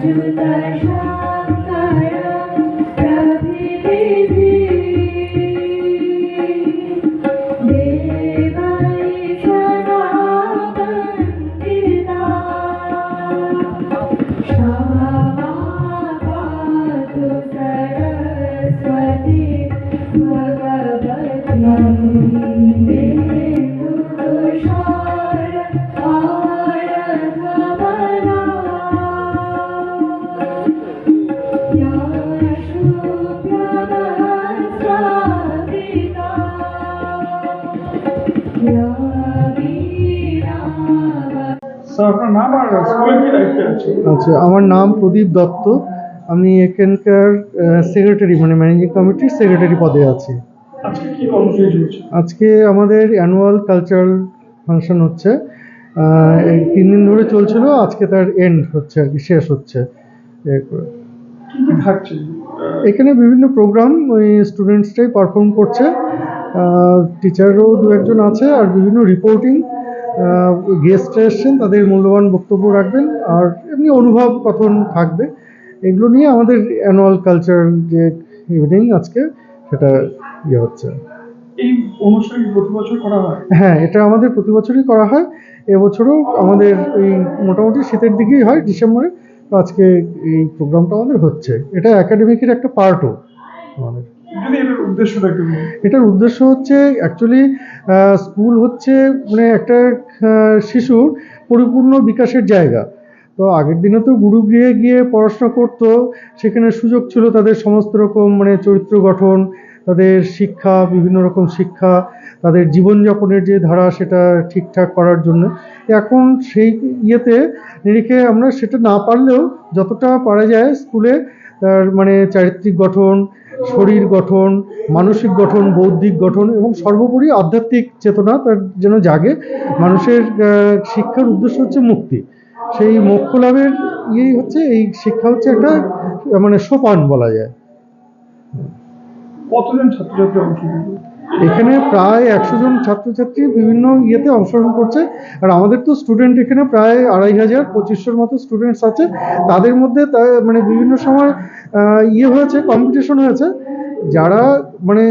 আপনার নাম আর আচ্ছা আমার নাম প্রদীপ দত্ত। আমি এখানকার সেক্রেটারি মানে ম্যানেজিং কমিটির সেক্রেটারি পদে আছি। আজকে আমাদের অ্যানুয়াল কালচারাল ফাংশন হচ্ছে। তিন দিন ধরে চলছিল আজকে তার এন্ড হচ্ছে আর কি শেষ হচ্ছে। এরপরে। থাকছে। এখানে বিভিন্ন প্রোগ্রাম ওই স্টুডেন্টসটাই পারফর্ম করছে। টিচারও দু একজন আছে আর বিভিন্ন রিপোর্টিং গেস্টরা এসছেন তাদের মূল্যবান বক্তব্য রাখবেন আর এমনি অনুভব কথন থাকবে। এগুলো নিয়ে আমাদের অ্যানুয়াল কালচার যে ইভিনিং আজকে সেটা ইয়ে হচ্ছে। এই অনুষ্ঠান প্রতি বছর করা হয়? হ্যাঁ এটা আমাদের প্রতি বছরই করা হয়। এবছরও আমাদের এই মোটামুটি শীতের দিকেই হয় ডিসেম্বরে। তো আজকে এই প্রোগ্রামটা আমাদের হচ্ছে। এটা একাডেমিকের একটা পার্টও আমাদের। এটার উদ্দেশ্য হচ্ছে অ্যাকচুয়ালি স্কুল হচ্ছে মানে একটা শিশুর পরিপূর্ণ বিকাশের জায়গা। তো আগের দিনে তো গুরুগৃহে গিয়ে পড়াশোনা করতো সেখানে সুযোগ ছিল তাদের সমস্ত রকম মানে চরিত্র গঠন তাদের শিক্ষা, বিভিন্ন রকম শিক্ষা, তাদের জীবনযাপনের যে ধারা সেটা ঠিকঠাক করার জন্য। এখন সেই ইয়েতে নিরিখে আমরা সেটা না পারলেও যতটা পারা যায় স্কুলে তার মানে চারিত্রিক গঠন, শরীর গঠন, মানসিক গঠন, বৌদ্ধিক গঠন এবং সর্বোপরি আধ্যাত্মিক চেতনা তার যেন জাগে, মানুষের শিক্ষার উদ্দেশ্য হচ্ছে মুক্তি। সেই মোক্ষ লাভের ইয়েই হচ্ছে, এই শিক্ষা হচ্ছে একটা মানে সোপান বলা যায়। কতজন ছাত্রছাত্রী অংশ নিল এখানে প্রায় একশো জন ছাত্রছাত্রী বিভিন্ন ইয়েতে অংশগ্রহণ করছে। আর আমাদের তো স্টুডেন্ট এখানে প্রায় আড়াই হাজার, পঁচিশশোর মতো স্টুডেন্টস আছে। তাদের মধ্যে মানে বিভিন্ন সময় ইয়ে হয়েছে কম্পিটিশন হয়েছে। যারা মানে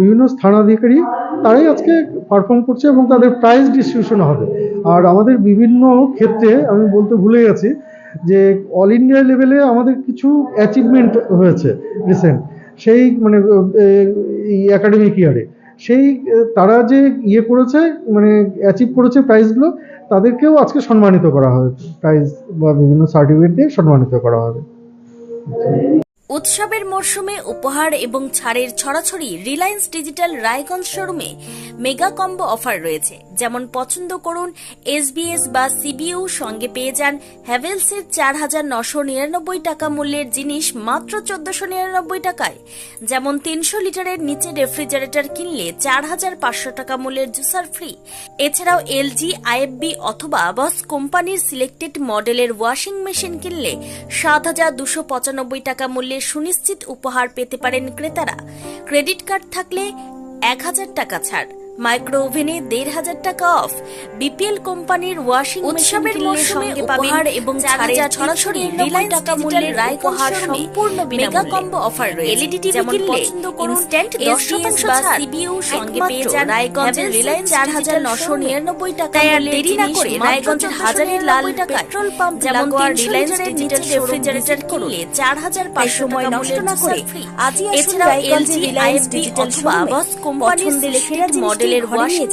বিভিন্ন স্থানাধিকারী, তারাই আজকে পারফর্ম করছে এবং তাদের প্রাইজ ডিস্ট্রিবিউশন হবে। আর আমাদের বিভিন্ন ক্ষেত্রে, আমি বলতে ভুলে গেছি যে অল ইন্ডিয়া লেভেলে আমাদের কিছু অ্যাচিভমেন্ট হয়েছে রিসেন্ট সেই মানে অ্যাকাডেমিক একাডেমিক ইয়ারে সেই তারা যে ইয়ে করেছে মানে অ্যাচিভ করেছে প্রাইজগুলো তাদেরকেও আজকে সম্মানিত করা হবে। প্রাইজ বা বিভিন্ন সার্টিফিকেট দিয়ে সম্মানিত করা হবে। উৎসবের মরশুমে উপহার এবং ছাড়ের ছড়াছড়ি রিলায়েন্স ডিজিটাল রায়গঞ্জ শোরুমে মেগা কম্বো অফার রয়েছে। যেমন পছন্দ করুন এসবিএস বা সিবিইউ সঙ্গে পেয়ে যান হ্যাভেলসের চার হাজার নশো নিরানব্বই টাকা মূল্যের জিনিস মাত্র চোদ্দশো নিরানব্বই টাকায়। যেমন তিনশো লিটারের নিচে রেফ্রিজারেটর কিনলে চার হাজার পাঁচশো টাকা মূল্যের জুসার ফ্রি। এছাড়াও এলজি, আইএফবি অথবা বস কোম্পানির সিলেক্টেড মডেলের ওয়াশিং মেশিন কিনলে সাত হাজার দুশো পঁচানব্বই টাকা মূল্যের সুনিশ্চিত উপহার পেতে পারেন ক্রেতারা। ক্রেডিট কার্ড থাকলে এক হাজার টাকা ছাড়। মাইক্রো ওভেনে দেড় হাজার টাকা অফ। বিপিএল কোম্পানির ওয়াশিং উৎসবের মরশুমে উপহার এবং রিলায়েন্স টাকা মূল্যের রায় উপহার সম্পূর্ণ মেগা কম্বো অফার রয়েছে। এলইডি টিভি কিনলে ইনস্ট্যান্ট দশ শতাংশ ছাড় সিবিইউ সঙ্গে পেয়ে যান। রায়গঞ্জের রিলায়েন্স চার হাজার নশো নিরানব্বই টাকা তাই আর দেরি না করে রায়গঞ্জের হাজারের লাল পেট্রোল পাম্প যেমন রিলায়েন্স ডিজিটাল রেফ্রিজারেটর কিনলে চার হাজার পাঁচশো সময় নষ্ট না করে। আজই এলজি রিলায়েন্স ডিজিটাল অথবা বস কোম্পানির সিলেক্টেড মডেলের ওয়াশিং